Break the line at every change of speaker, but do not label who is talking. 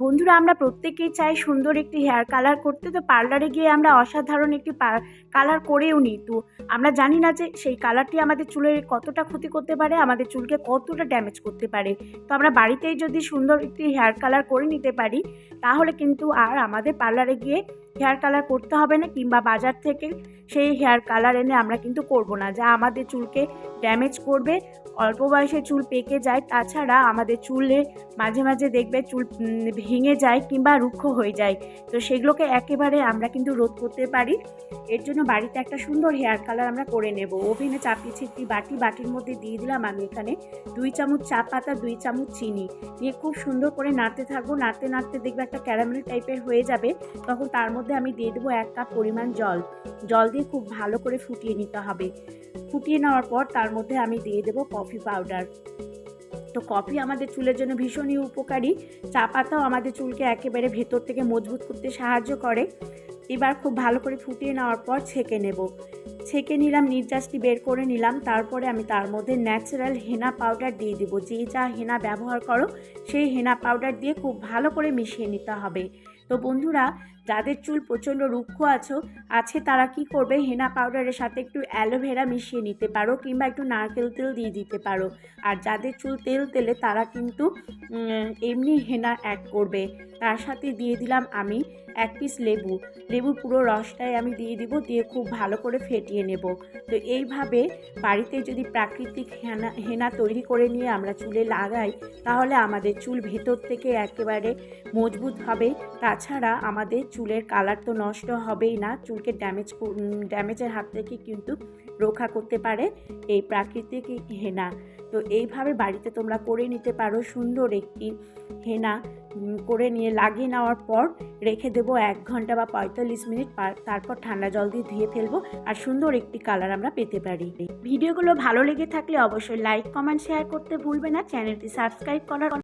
বন্ধুরা, আমরা প্রত্যেকেই চাই সুন্দর একটি হেয়ার কালার করতে। তো পার্লারে গিয়ে আমরা অসাধারণ একটি কালার করেও নিই। তো আমরা জানি না যে সেই কালারটি আমাদের চুলের কতটা ক্ষতি করতে পারে, আমাদের চুলকে কতটা ড্যামেজ করতে পারে। তো আমরা বাড়িতেই যদি সুন্দর একটি হেয়ার কালার করে নিতে পারি, তাহলে কিন্তু আর আমাদের পার্লারে গিয়ে হেয়ার কালার করতে হবে না, কিংবা বাজার থেকে সেই হেয়ার কালার এনে আমরা কিন্তু করব না। যা আমাদের চুলকে ড্যামেজ করবে, অল্প বয়সে চুল পেকে যায়, তাছাড়া আমাদের চুলে মাঝে মাঝে দেখবে চুল ভেঙে যায় কিংবা রুক্ষ হয়ে যায়। তো সেগুলোকে একেবারে আমরা কিন্তু রোধ করতে পারি। এর জন্য বাড়িতে একটা সুন্দর হেয়ার কালার আমরা করে নেব। ওভেনে চাপিয়েছি একটি বাটি, বাটির মধ্যে দিয়ে দিলাম আমি এখানে দুই চামচ চা পাতা, দুই চামচ চিনি। নিয়ে খুব সুন্দর করে নাড়তে থাকব। নাড়তে নাড়তে দেখবে একটা ক্যারামেল টাইপের হয়ে যাবে। তখন তার মধ্যে আমি দিয়ে দেবো এক কাপ পরিমাণ জল। জল দিয়ে খুব ভালো করে ফুটিয়ে নিতে হবে। ফুটিয়ে নেওয়ার পর তার মধ্যে আমি দিয়ে দেবো কফি পাউডার তো কফি আমাদের চুলের জন্য ভীষণই উপকারী। চা পাতাও আমাদের চুলকে একেবারে ভেতর থেকে মজবুত করতে সাহায্য করে। এবার খুব ভালো করে ফুটিয়ে নেওয়ার পর ছেঁকে নেব। ছেঁকে নিলাম, নির্যাসটি বের করে নিলাম, তারপরে আমি তার মধ্যে ন্যাচারাল হেনা পাউডার দিয়ে দেবো। যে যা হেনা ব্যবহার করো, সেই হেনা পাউডার দিয়ে খুব ভালো করে মিশিয়ে নিতে হবে। তো বন্ধুরা, যাদের চুল প্রচণ্ড রুক্ষ আছো, আছে তারা কি করবে? হেনা পাউডারের সাথে একটু অ্যালোভেরা মিশিয়ে নিতে পারো কিংবা একটু নারকেল তেল দিয়ে দিতে পারো। আর যাদের চুল তেল তেলে, তারা কিন্তু এমনি হেনা অ্যাড করবে। তার সাথে দিয়ে দিলাম আমি এক পিস লেবু। লেবুর পুরো রসটাই আমি দিয়ে দিব, দিয়ে খুব ভালো করে ফেটিয়ে নেব। তো এইভাবে বাড়িতে যদি প্রাকৃতিক হেনা হেনা তৈরি করে নিয়ে আমরা চুলে লাগাই, তাহলে আমাদের চুল ভেতর থেকে একেবারে মজবুত হবে। তাছাড়া আমাদের চুলের কালার তো নষ্ট হবেই না, চুলকে ড্যামেজ ড্যামেজের হাত থেকে কিন্তু রক্ষা করতে পারে এই প্রাকৃতিক হেনা। তো এইভাবে বাড়িতে তোমরা করে নিতে পারো। সুন্দর একটি হেনা করে নিয়ে লাগিয়ে নেওয়ার পর রেখে দেবো এক ঘণ্টা বা পঁয়তাল্লিশ মিনিট। তারপর ঠান্ডা জল দিয়ে ধুয়ে ফেলব আর সুন্দর একটি কালার আমরা পেতে পারি। ভিডিওগুলো ভালো লেগে থাকলে অবশ্যই লাইক কমেন্ট শেয়ার করতে ভুলবে না। চ্যানেলটি সাবস্ক্রাইব করার